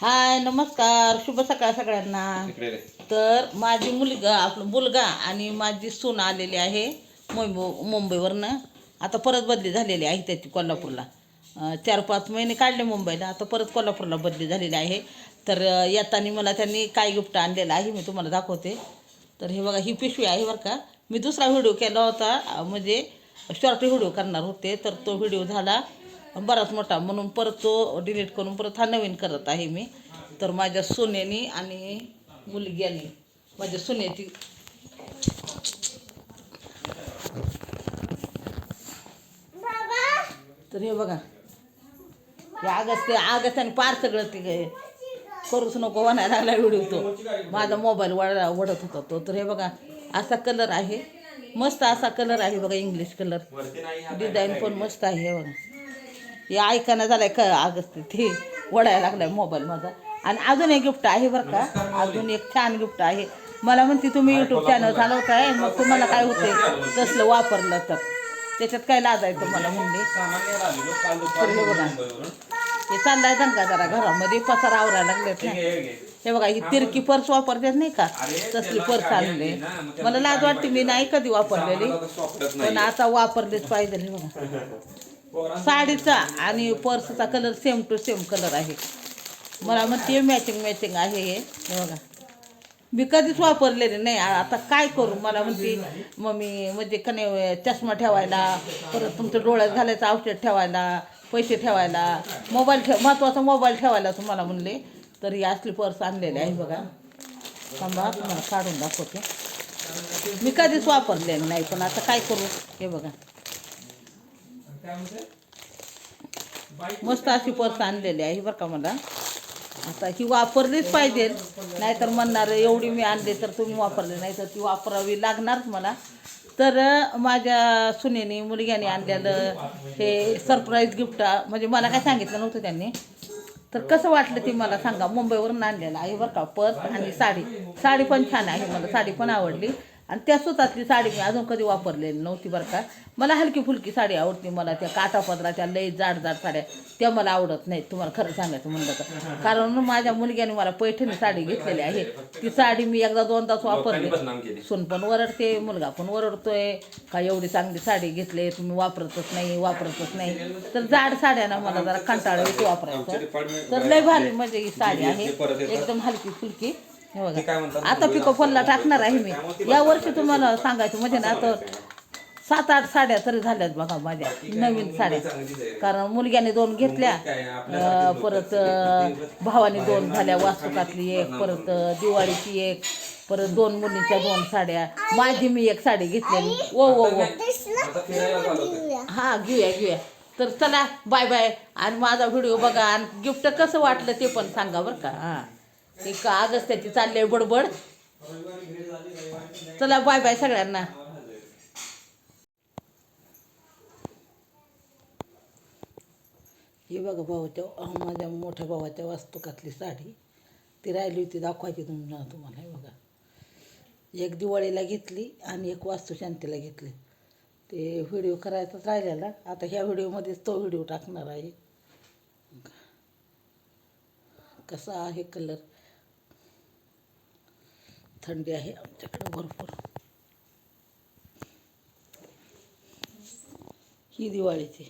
हाय नमस्कार. शुभ सकाळ सगळ्यांना. तर माझी मुलगा आपला मुलगा आणि माझी सून आलेली आहे मुंबई मुंबईवरनं. आता परत बदली झालेली आहे त्याची कोल्हापूरला. चार पाच महिने काढले मुंबईला. आता परत कोल्हापूरला बदली झालेली आहे. तर येताना मला त्यांनी काय गिफ्ट आणलेलं आहे मी तुम्हाला दाखवते. तर हे बघा ही पिशवी आहे बरं का. मी दुसरा व्हिडिओ केला होता म्हणजे शॉर्ट व्हिडिओ करणार होते. तर तो व्हिडिओ झाला बराच मोठा. म्हणून परत तो डिलीट करून परत हा नवीन करत आहे मी. तर माझ्या सुनेनी आणि मुलग्यानी माझ्या सुनेची तर हे बघा. हे आगस्ट आगस्ट आणि पार सगळं ते करूच नको म्हणायला लागला व्हिडिओ तो. माझा मोबाईल वड वडत होता तो. तर हे बघा असा कलर आहे. मस्त असा कलर आहे बघा इंग्लिश कलर वरती नाही हा डिझाईन पण मस्त आहे हे बघा. हे ऐकायला झालंय क अगस्त ते वडायला लागलाय मोबाईल माझा. आणि अजून एक गिफ्ट आहे बरं का. अजून एक छान गिफ्ट आहे. मला म्हणते तुम्ही युट्यूब चॅनल चालवताय? मग तुम्हाला काय होते तसलं वापरलं तर. त्याच्यात काय लाजायचं मला म्हणले हे बघा. हे चाललाय दंगा जरा घरामध्ये पसारा आवरायला लागलेत हे ना हे बघा ही तिरकी पर्स वापरतात नाही का? तसली पर्स आणले. मला लाज वाटते मी. नाही कधी वापरलेली. पण. आता वापरलीच पाहिजे बघा. साडीचा आणि पर्सचा colour same to same colour आहे. मला म्हणते मॅचिंग मॅचिंग आहे हे. हे बघा. मी कधीच वापरलेले नाही. आता काय करू? मला म्हणते मम्मी म्हणजे कने चष्मा ठेवायला परत तुमच्या डोळ्यात घालायचं औषध ठेवायला पैसे ठेवायला मोबाईल ठेव महत्त्वाचा मोबाईल ठेवायला तुम्हाला म्हणले तर ही असली पर्स आणलेली आहे बघा. थांबा तुम्हाला काढून दाखवते. मी कधीच वापरलेलं नाही पण आता काय करू? हे बघा. मस्त अशी पर्स आणलेली आहे बरं का मला? आता ही वापरलीच पाहिजे. नाहीतर म्हणणार एवढी मी आणली तर तुम्ही वापरली नाही तर ती वापरावी लागणारच मला. तर माझ्या सुनेने मुलग्याने आणलेलं हे सरप्राईज गिफ्ट म्हणजे मला काय सांगितलं नव्हतं त्यांनी. तर कसं वाटलं ते मला सांगा. मुंबईवरून आणलेलं आहे बरं का पर्स आणि साडी. साडी पण छान आहे मला. साडी पण आवडली. आणि त्या सुतातली साडी मी अजून कधी वापरलेली नव्हती बरं का. मला हलकी फुलकी साडी आवडते मला त्या काठापदराच्या लई जाड जाड साड्या त्या मला आवडत नाहीत. तुम्हाला खरं सांगायचं म्हणलं तर. कारण माझ्या मुलग्याने मला पैठणी साडी घेतलेली आहे. ती साडी मी एकदा दोनदाच लोकांनी वापरली. सून पण ओरडते मुलगा पण ओरडतोय का एवढी चांगली साडी घेतली तुम्ही वापरतच नाही वापरतच नाही. तर जाड साड्यानं मला जरा कंटाळा येतो वापरायचं. तर लय भारी म्हणजे ही साडी आहे. एकदम हलकी फुलकी. हे ते काय बघा म्हणतात? आता पिको फॉलला टाकणार आहे मी. या वर्षी तुम्हाला सांगायचं म्हणजे ना आता सात आठ साड्या तरी झाल्यात बघा माझ्या. नवीन साड्या. कारण मुलग्याने दोन घेतल्या. अं, परत अं, भावाने दोन झाल्या वास्तुकातली एक परत अं, दिवाळीची एक परत दोन मुलींच्या दोन साड्या. माझी मी एक साडी घेतलेली. ओ ओ ओ आता फिरायला चालू होते. हा घेऊया घेऊया. तर चला बाय बाय. आणि माझा व्हिडिओ बघा. आणि गिफ्ट कसं वाटलं ते पण सांगा बरं का. हां. एक आजच त्याची चालली आहे बडबड. चला बाय बाय सगळ्यांना. ही बघा भावाच्या माझ्या मोठ्या भावाच्या वास्तुकातली साडी. ती राहिली होती दाखवायची तुम्हाला तुम्हाला हे बघा. एक दिवाळीला घेतली आणि एक वास्तुशांतीला घेतली. ते व्हिडिओ करायचाच राहिलेला. आता ह्या व्हिडिओमध्येच तो व्हिडिओ टाकणार आहे. कसा आहे कलर थंडी आहे आमच्याकडे भरपूर. ही दिवाळीची.